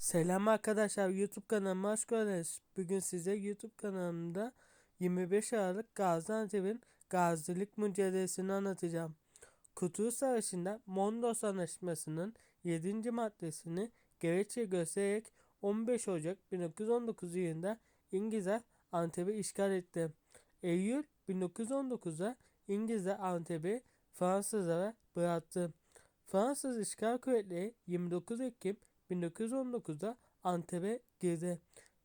Selam arkadaşlar YouTube kanalıma hoş geldiniz. Bugün size YouTube kanalımda 25 Aralık Gaziantep'in gazilik mücadelesini anlatacağım. Kurtuluş Savaşı'nda Mondros Anlaşması'nın 7. maddesini gerekçe göstererek 15 Ocak 1919 yılında İngilizler Antep'i işgal etti. Eylül 1919'da İngilizler Antep'i Fransızlara bıraktı. Fransız işgal kuvvetleri 29 Ekim 1919'da Antep'e girdi.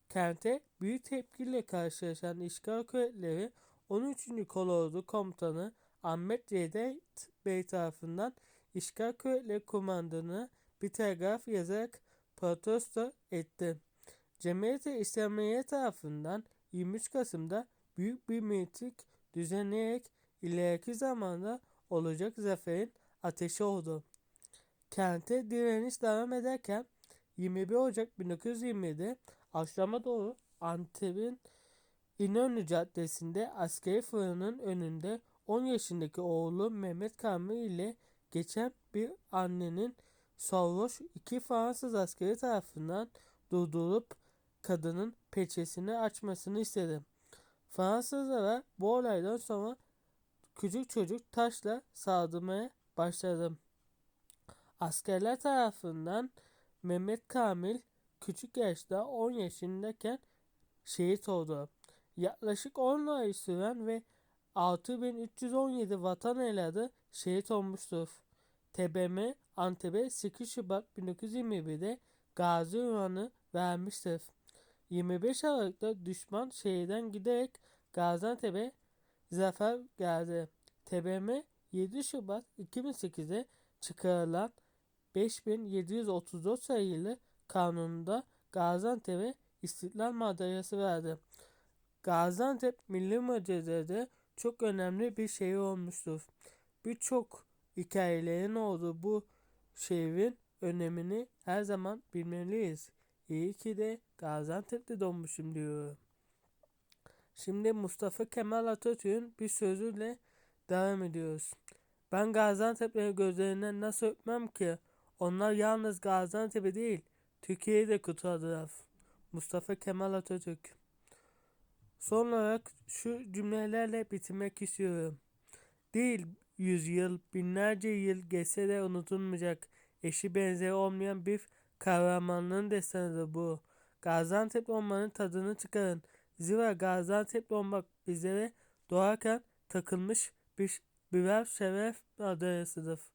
Kente büyük tepkiyle karşılaşan işgal kuvvetleri 13. Kolordu Komutanı Ahmet Cevdet Bey tarafından işgal kuvvetleri kumandanına bir telgraf yazarak protesto etti. Cemiyeti İslamiye tarafından 23 Kasım'da büyük bir miting düzenleyerek ileriki zamanda olacak zaferin ateşi oldu. Kente direniş devam ederken 21 Ocak 1920'de akşama doğru Antep'in İnönü Caddesi'nde askeri fırının önünde 10 yaşındaki oğlu Mehmet Kamil ile geçen bir annenin sarhoş iki Fransız askeri tarafından durdurup kadının peçesini açmasını istedi. Fransızlara bu olaydan sonra küçük çocuk taşla saldırmaya başladı. Askerler tarafından Mehmet Kamil küçük yaşta 10 yaşındayken şehit oldu. Yaklaşık 10 ay süren ve 6317 vatan evladı şehit olmuştur. TBM Antep'e 8 Şubat 1921'de gazi ünvanı vermiştir. 25 Aralık'ta düşman şehirden giderek Gaziantep'e zafer geldi. TBM 7 Şubat 2008'de çıkarılan 5734 sayılı kanununda Gaziantep'e İstiklal Madalyası verdi. Gaziantep milli mücadelede çok önemli bir şehir olmuştur. Birçok hikayelerin olduğu bu şehrin önemini her zaman bilmeliyiz. İyi ki de Gaziantep'te doğmuşum diyorum. Şimdi Mustafa Kemal Atatürk'ün bir sözüyle devam ediyoruz. Ben Gaziantep'leri gözlerinden nasıl öpmem ki? Onlar yalnız Gaziantep'i değil, Türkiye'yi de kurtardılar. Mustafa Kemal Atatürk. Son olarak şu cümlelerle bitirmek istiyorum. Değil yüzyıl, binlerce yıl geçse de unutulmayacak, eşi benzeri olmayan bir kahramanlığın destanıdır bu. Gaziantep olmanın tadını çıkarın. Zira Gaziantep olmak bizlere doğarken takılmış bir birer şeref adayasıdır.